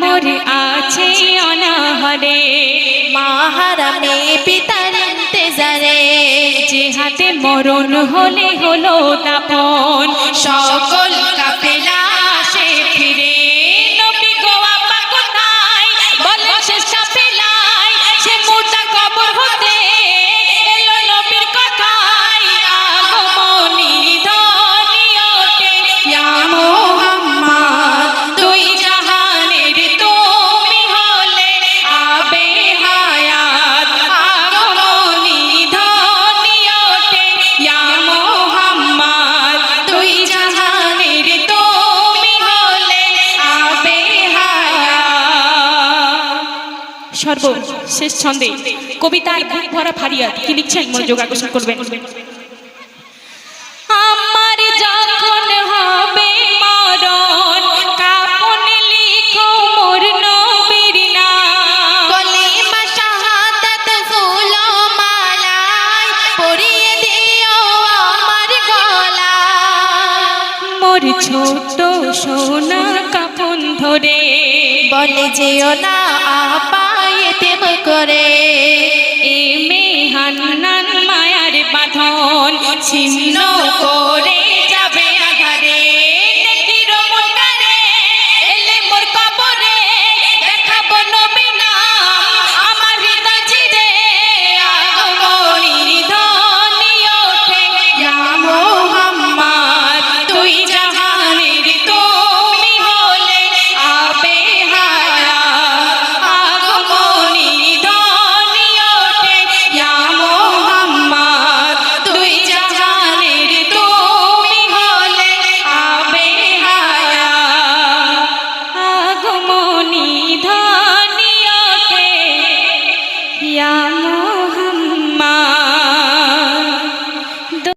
মোর আছে অনাহরে। মাহারামে পিতার ইন্তজারে। যে হাতে মরণ হলে হলো তাপন। সকল সর্ব শেষ ছন্দে কবিতার বুক ভরা ফারিয়াদ কি লিখছেন? মনোযোগ আকর্ষণ করবেন। আমার যখন হবে মরণ কাপন লিখো মোর নবীর নাম। কলিমা শাহাদাত ফুল মালায় পরিয়ে দিও আমার গলা। মোর ছোট সোনা কাপন ধরে। বলে যেও না আপায়ে ছিন্ন করে কিয়ামত